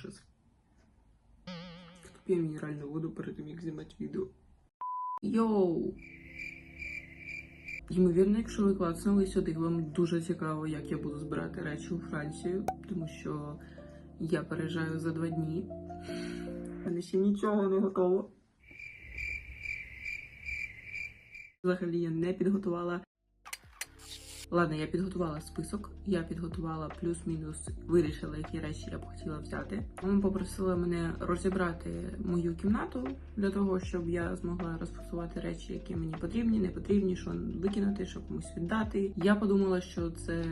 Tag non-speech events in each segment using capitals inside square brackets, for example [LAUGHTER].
ужас. Хто п'є мінеральну воду перед тим, як знімати відео. Йоу! Ймовірно, якщо ви клацнули сюди, вам дуже цікаво, як я буду збирати речі у Францію, тому що я переїжджаю за два дні. Мене ще нічого не готово. Взагалі я не підготувала. Ладно, я підготувала список, я підготувала плюс-мінус, вирішила, які речі я б хотіла взяти. Мама попросила мене розібрати мою кімнату для того, щоб я змогла розфасувати речі, які мені потрібні, не потрібні, що викинути, що комусь віддати. Я подумала, що це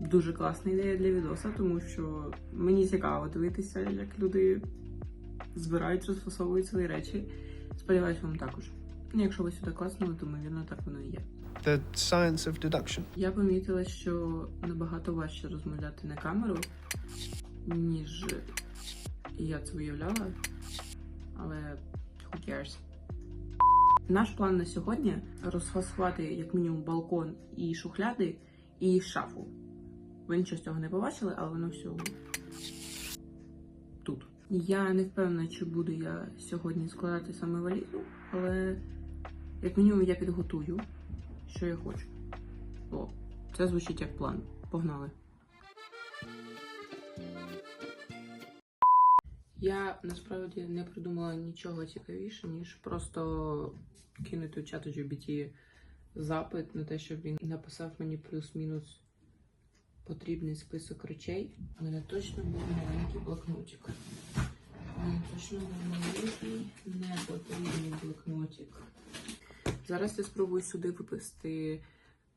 дуже класна ідея для відоса, тому що мені цікаво дивитися, як люди збирають, розфасовують свої речі. Сподіваюсь, вам також. Якщо ви сюди класнули, то ймовірно так воно і є. The science of deduction. Я помітила, що набагато важче розмовляти на камеру, ніж я це уявляла. Але who cares? Наш план на сьогодні розфасувати як мінімум балкон і шухляди, і шафу. Ви нічого з цього не побачили, але воно все тут. Я не впевнена, чи буду я сьогодні складати саме валізу, але як мінімум я підготую, що я хочу. О, це звучить як план. Погнали. Я насправді не придумала нічого цікавіше, ніж просто кинути у чату GBT запит на те, щоб він написав мені плюс-мінус потрібний список речей. У мене точно був маленький блокнотик. У мене точно був маленький непотрібний блокнотик. Зараз я спробую сюди виписати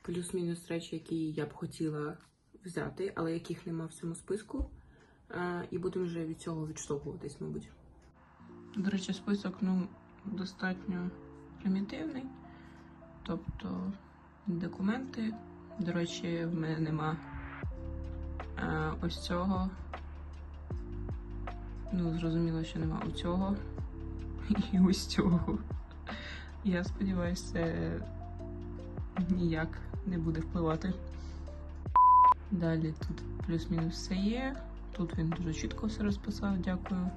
плюс-мінус речі, які я б хотіла взяти, але яких нема в цьому списку. І будемо вже від цього відштовхуватись, мабуть. До речі, список ну, достатньо примітивний. Тобто документи. До речі, в мене нема а, ось цього. Ну, зрозуміло, що нема у цього [LAUGHS] і ось цього. Я сподіваюся, це ніяк не буде впливати. Далі тут плюс-мінус все є. Тут він дуже чітко все розписав, дякую.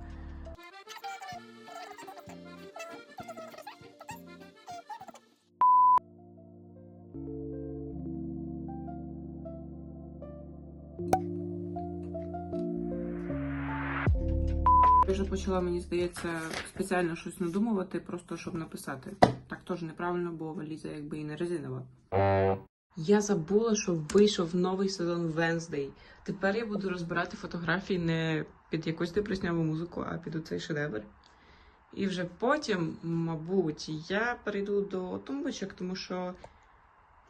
Почала, мені здається, спеціально щось надумувати, просто щоб написати. Так теж неправильно, бо валіза якби і не резинова. Я забула, що вийшов новий сезон Wednesday. Тепер я буду розбирати фотографії не під якусь депресняву музику, а під оцей шедевр. І вже потім, мабуть, я перейду до тумбочок, тому що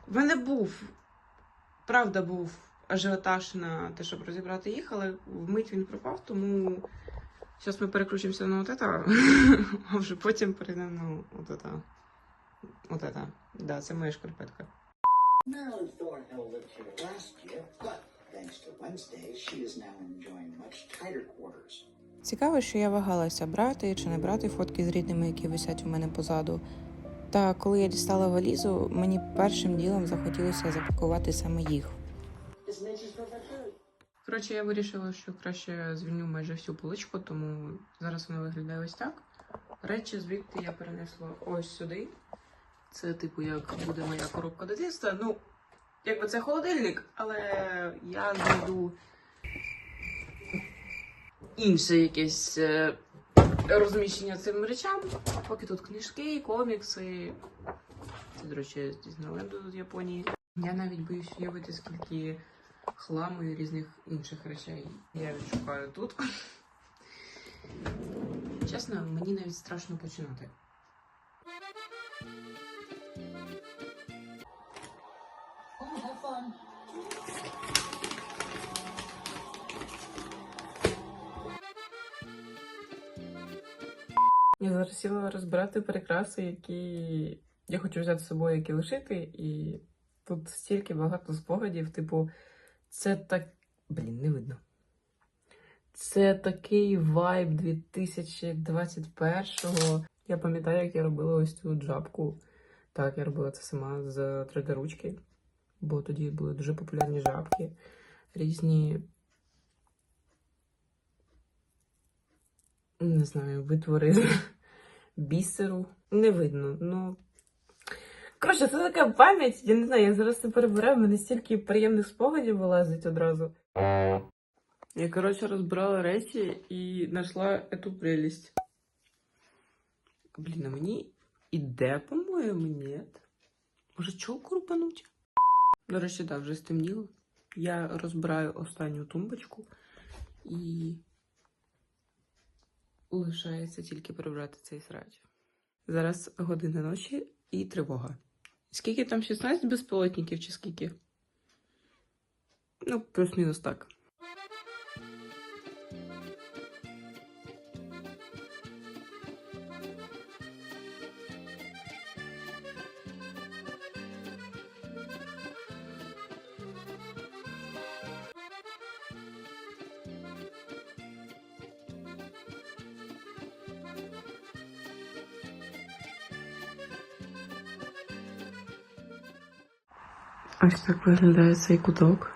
в мене був, правда, був ажіотаж на те, щоб розібрати їх, але вмить він пропав, тому зараз ми переключимося на от это, [LAUGHS] а вже потім перейдемо на от это. От это. Да, це моя шкарпетка. Marilyn Thornhill lived here last year, but thanks to Wednesday, she is now enjoying much tighter quarters. Цікаво, що я вагалася брати чи не брати фотки з рідними, які висять у мене позаду. Та коли я дістала валізу, мені першим ділом захотілося запакувати саме їх. Коротше, я вирішила, що краще звільню майже всю поличку, тому зараз вона виглядає ось так. Речі звідти я перенесла ось сюди. Це, типу, як буде моя коробка дитинства. Ну, якби це холодильник, але я знайду інше якесь е, розміщення цим речам. Поки тут книжки, комікси. Це, до речі, з Діснейленду з Японії. Я навіть боюсь уявити, скільки хламу і різних інших речей я відшукаю тут. Чесно, мені навіть страшно починати. Я зараз сіла розбирати прикраси, які я хочу взяти з собою, які лишити, і тут стільки багато спогадів, типу, це так. Блін, не видно. Це такий вайб 2021-го. Я пам'ятаю, як я робила ось цю джабку. Так, я робила це сама з 3D-ручки, бо тоді були дуже популярні жабки. Різні не знаю, витвори [LAUGHS] бісеру. Не видно. Ну. Коротше, це така пам'ять, я не знаю, я зараз це перебираю, в мене стільки приємних спогадів вилазить одразу. Я, коротше, розбирала речі і знайшла цю прелість. Блін, а мені іде, по-моєму, ні. Може, чолку рупануть? До речі, так, вже стемніло. Я розбираю останню тумбочку і лишається тільки прибрати цей срач. Зараз година ночі і тривога. Скільки там 16 безпілотників чи скільки? Ну, плюс-мінус так. Ось так виглядає цей куток.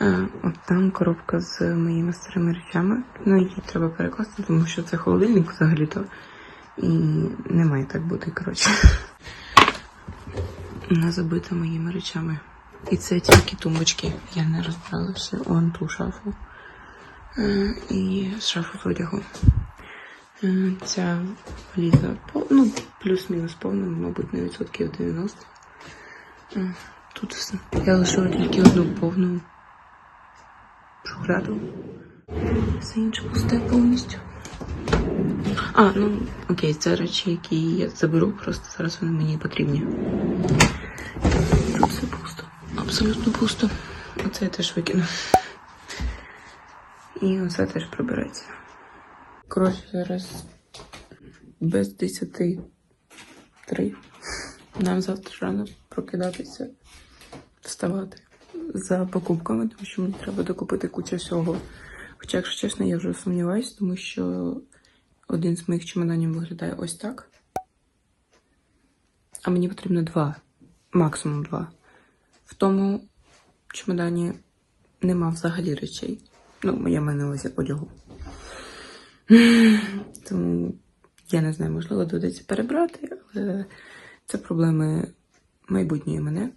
Е, От там коробка з моїми старими речами. Ну, її треба перекласти, тому що це холодильник взагалі-то. І не має так бути, коротше. Вона забита моїми речами. І це тільки тумбочки. Я не розбирала все. Он ту шафу. Е, І шафу з одягу. Е, Ця валіза, ну, плюс-мінус повна, мабуть, на відсотків 90. Тут все. Я лишила тільки одну повну шухляду. Все інше пусте повністю. А, ну окей, це речі, які я заберу, просто зараз вони мені потрібні. Тут все пусто. Абсолютно пусто. Оце я теж викину. І оце теж прибереться. Коротше, зараз без десяти три. Нам завтра рано прокидатися, вставати за покупками, тому що мені треба докупити кучу всього. Хоча, якщо чесно, я вже сумніваюсь, тому що один з моїх чемоданів виглядає ось так. А мені потрібно два, максимум два. В тому чемодані нема взагалі речей. Ну, я маю одягу. Тому я не знаю, можливо, доведеться перебрати, але це проблеми майбутньої мене.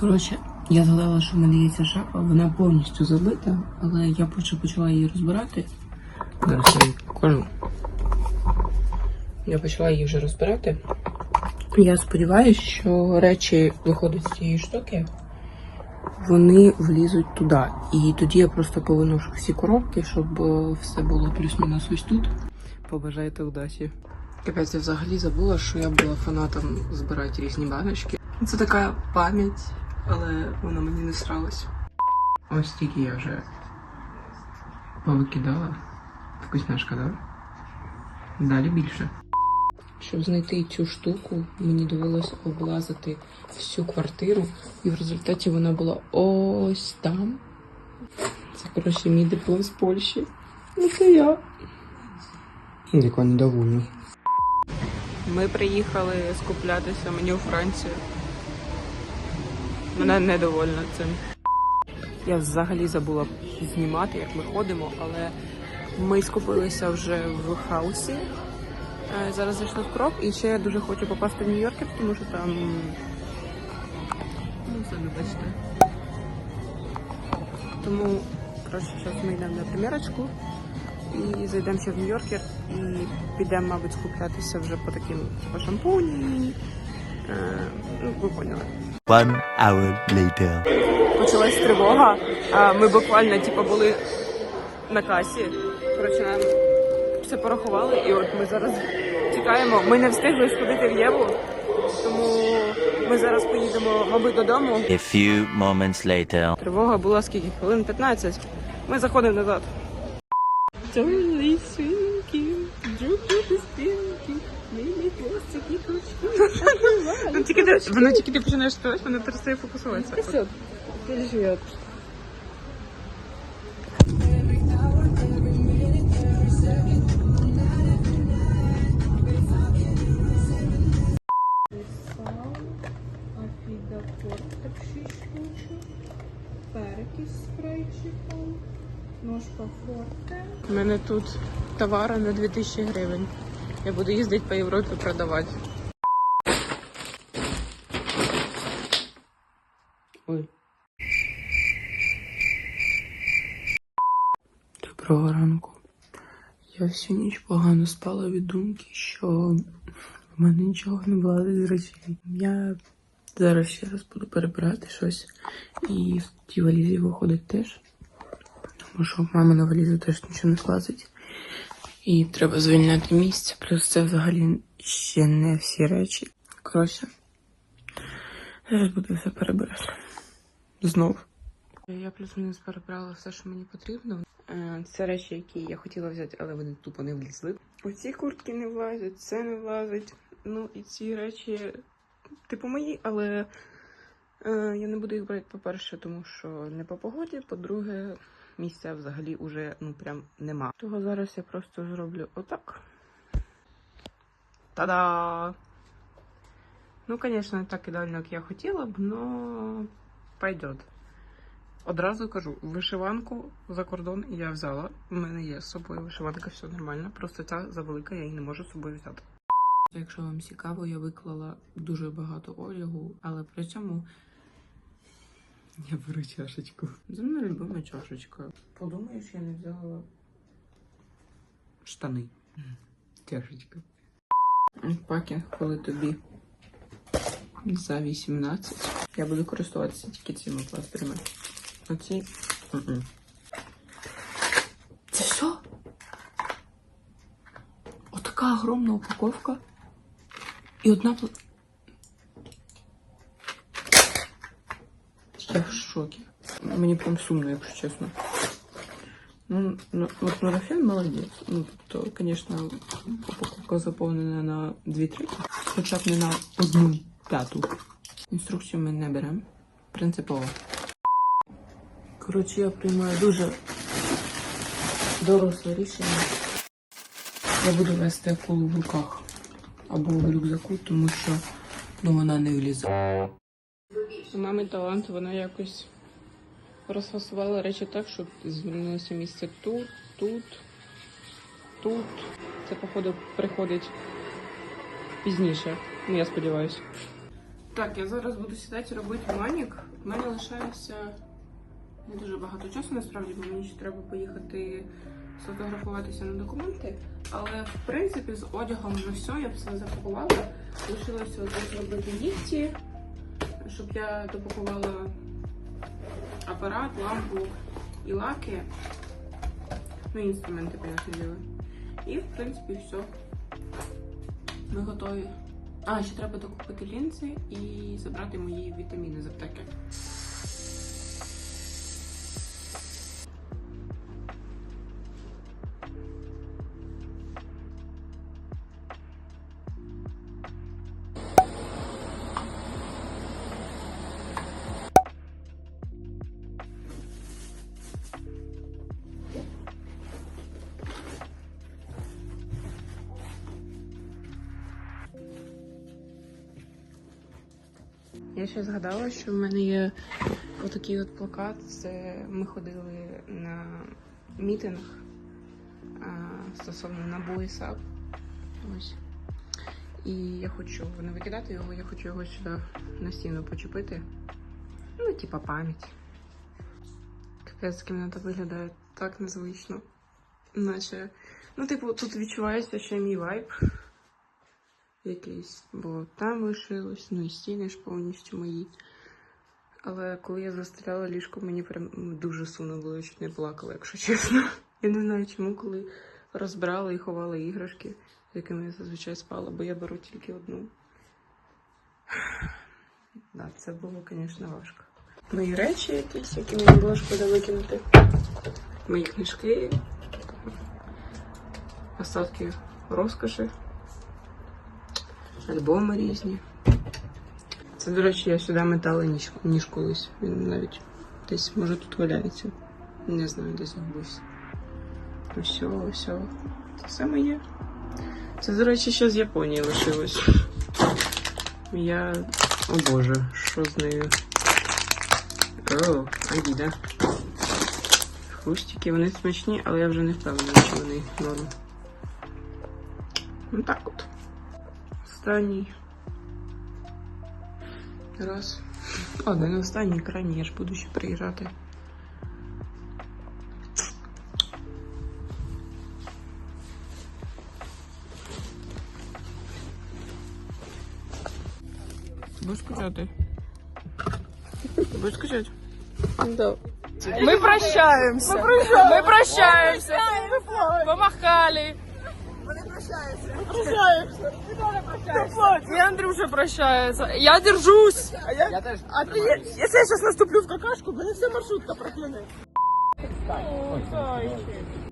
Коротше, я згадала, що в мене є ця шафа, вона повністю забита, але я почала її розбирати. Зараз я її покажу. Я почала її вже розбирати. Я сподіваюся, що речі виходять з цієї штуки, вони влізуть туди. І тоді я просто повиношу всі коробки, щоб е, все було плюс-мінус ось тут. Побажайте удачі. Капець, я взагалі забула, що я була фанатом збирати різні баночки. Це така пам'ять, але вона мені не сралась. Ось тільки я вже повикидала. Вкусняшка, да? Далі більше. Щоб знайти цю штуку, мені довелося облазити всю квартиру, і в результаті вона була ось там. Це, коротше, мій диплом з Польщі. Ну це я. Яка недовольна. Ми приїхали скуплятися мені у Францію. Вона недовольна цим. Я взагалі забула знімати, як ми ходимо, але ми скупилися вже в хаусі. Е, Зараз зайшли в крок, і ще я дуже хочу попасти в Нью-Йоркер, тому що там. Ну, самі бачите. Тому, коротше, зараз ми йдемо на примірочку і зайдемо ще в Нью-Йоркер і підемо, мабуть, скуплятися вже по таким типу, шампуні. Е, ну, ви поняли. One hour later. почалась тривога. Ми буквально типу, були на касі. Коротше, нам все порахували, і от ми зараз чекаємо. Ми не встигли сходити в Єву, тому ми зараз поїдемо, мабуть, додому. A few moments later. Тривога була скільки? Хвилин 15. Ми заходимо назад. Темні свинки, джуки спинки, милі хвостики, [LAUGHS] Ну, тільки ти, воно тільки ти починаєш співати, воно перестає фокусуватися. Все, переживет. Ножка форте. У мене тут товари на 2000 гривень. Я буду їздити по Європі продавати. Ой. Доброго ранку. Я всю ніч погано спала від думки, що в мене нічого не влазить з речей. Я зараз ще раз буду перебирати щось. І в тій валізі виходить теж. Тому що в мами на валізу теж нічого не влазить. І треба звільняти місце. Плюс це взагалі ще не всі речі. Коротше, зараз буду все перебирати. Знов. Я плюс-мінус перебрала все, що мені потрібно. Е, Це речі, які я хотіла взяти, але вони тупо не влізли. Оці куртки не влазять, це не влазить. Ну і ці речі, типу мої, але е, я не буду їх брати, по-перше, тому що не по погоді. По-друге, місця взагалі уже ну прям нема. Того зараз я просто зроблю отак. Та-да! Ну, звісно, не так ідеально, як я хотіла б, но пойдет. Одразу кажу, вишиванку за кордон я взяла. У мене є з собою вишиванка, все нормально. Просто ця завелика, я її не можу з собою взяти. Якщо вам цікаво, я виклала дуже багато одягу, але при цьому я беру чашечку. Це моя любима чашечка. Подумаєш, я не взяла штани. Чашечка. Пакінг, коли тобі за 18. Я буду користуватися тільки цими пластирями. Оці. Це що? Отака огромна упаковка. І одна пла... Я в шокі. Мені прям сумно, якщо чесно. Ну, ну от Марафін молодець. Ну, тобто, звісно, упаковка заповнена на дві треті, хоча б не на одну п'яту. Інструкцію ми не беремо. Принципово. Коротше, я приймаю дуже доросле рішення. Я буду вести акулу в руках або в рюкзаку, тому що ну, вона не влізе. У мами талант, вона якось розфасувала речі так, щоб звільнилося місце тут, тут, тут. Це, походу, приходить пізніше. Ну, я сподіваюся. Так, я зараз буду сідати робити манік. У мене лишається не дуже багато часу, насправді, бо мені ще треба поїхати сфотографуватися на документи. Але в принципі з одягом вже все, я все запакувала. Лишилося зробити нігті, щоб я допакувала апарат, лампу і лаки. Ну, інструменти, понятне діло. І в принципі все. Ми готові. А, ще треба докупити лінзи і забрати мої вітаміни з аптеки. Я ще згадала, що в мене є отакий от плакат. Це ми ходили на мітинг стосовно НАБУ і САП. Ось. І я хочу не викидати його, я хочу його сюди на стіну почепити. Ну, типа пам'ять. Капець, кімната виглядає так незвично. Наче. Ну, типу, тут відчувається ще мій вайб якийсь, бо там лишилось, ну і стіни ж повністю мої. Але коли я застряла ліжко, мені прям ну, дуже сумно було, я не плакала, якщо чесно. [LAUGHS] Я не знаю чому, коли розбирала і ховала іграшки, з якими я зазвичай спала, бо я беру тільки одну. [SIGHS] Да, це було, звісно, важко. Мої речі якісь, які мені було шкода викинути. Мої книжки, остатки розкоші альбоми різні. Це, до речі, я сюди метала ніж, ніж колись. Він навіть десь, може, тут валяється. Не знаю, десь загубився. Ось, ось. Це все моє. Це, до речі, ще з Японії лишилось. Я О боже, що з нею? О, Адіда. Хрустики, вони смачні, але я вже не впевнена, чи вони норм. Ну так от. Останній. Раз. Один останній крайній, я ж буду ще приїжджати. Будеш скучати? Будеш скучати? Мы прощаемся. Мы прощаемся. Прощаемся. И Андрюша прощается. Я держусь. А, я, а ты, если я сейчас наступлю в какашку, блин, вся маршрутка проклянет. Ой, зайчик.